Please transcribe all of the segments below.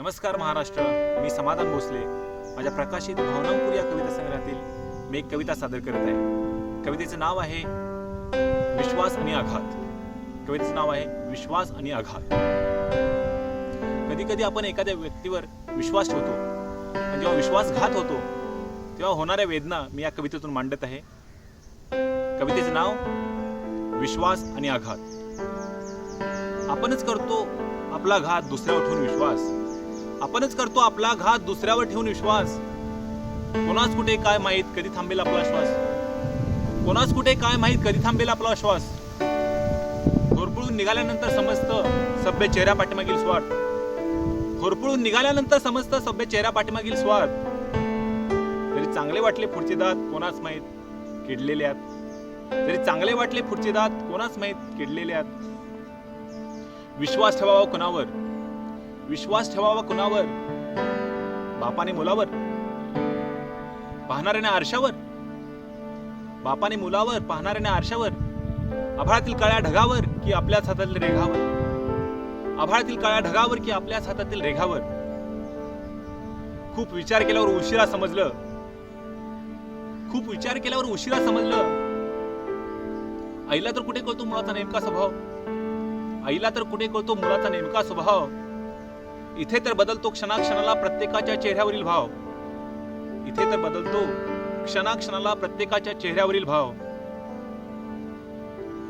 नमस्कार महाराष्ट्र मी समाधान भोसले. माझ्या प्रकाशित भावनांपूर या कविता संग्रहातील मी एक कविता सादर करत आहे. कवितेचं नाव आहे विश्वास आणि आघात. कवितेचं नाव आहे विश्वास आणि आघात. कधी कधी आपण एखाद्या व्यक्तीवर विश्वास ठेवतो. आणि जेव्हा विश्वासघात होतो तेव्हा होणाऱ्या वेदना मी या कवितेतून मांडत आहे. कवितेचं नाव विश्वास आणि आघात. आपणच करतो आपला घात दुसऱ्यावर ठेवून विश्वास. आपणच करतो आपला घात दुसऱ्यावर ठेवून विश्वास. कोणाच कुठे काय माहीत कधी थांबेल आपला श्वास कोणाच कुठे काय माहीत कधी थांबेल आपला श्वास होरपळून निघाल्यानंतर समजतं सभ्य चेहऱ्या पाठीमागील स्वार्थ होरपळून निघाल्यानंतर समजतं सभ्य चेहऱ्या पाठीमागील स्वार्थ तरी चांगले वाटले पुढचे दात कोणाच माहीत आहेत? तरी चांगले वाटले पुढचे दात कोणाच माहीत किडलेल्यात विश्वास ठेवावा कोणावर? विश्वास ठेवावा कुणावर? बापाने मुलावर? पाहणाऱ्याने आरशावर? बापाने मुलावर पाहणाऱ्याने आरशावर? आभाळातील काळ्या ढगावर की आपल्याच हातातील रेघावर? आभाळातील काळ्या ढगावर की आपल्याच हातातील रेघावर? खूप विचार केल्यावर उशिरा समजलं. खूप विचार केल्यावर उशिरा समजलं. आईला तर कुठे कळतो मुलाचा नेमका स्वभाव? आईला तर कुठे कळतो मुलाचा नेमका स्वभाव? इथे तर बदलतो क्षणाक्षणाला प्रत्येकाच्या चेहऱ्यावरील भाव. इथे तर बदलतो क्षणाक्षणाला प्रत्येकाच्या चेहऱ्यावरील भाव.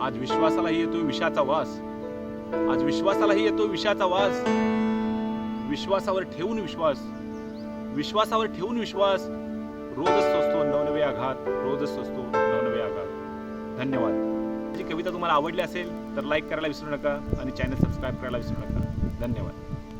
आज विश्वासालाही येतो विषाचा वास. आज विश्वासालाही येतो विषाचा वास. विश्वासावर ठेवून विश्वास. विश्वासावर ठेवून विश्वास. रोजच सोसतो नवनवे आघात. रोजच सोसतो नवनवे आघात. धन्यवाद. जी कविता तुम्हाला आवडली असेल तर लाईक करायला विसरू नका आणि चॅनल सबस्क्राईब करायला विसरू नका. धन्यवाद.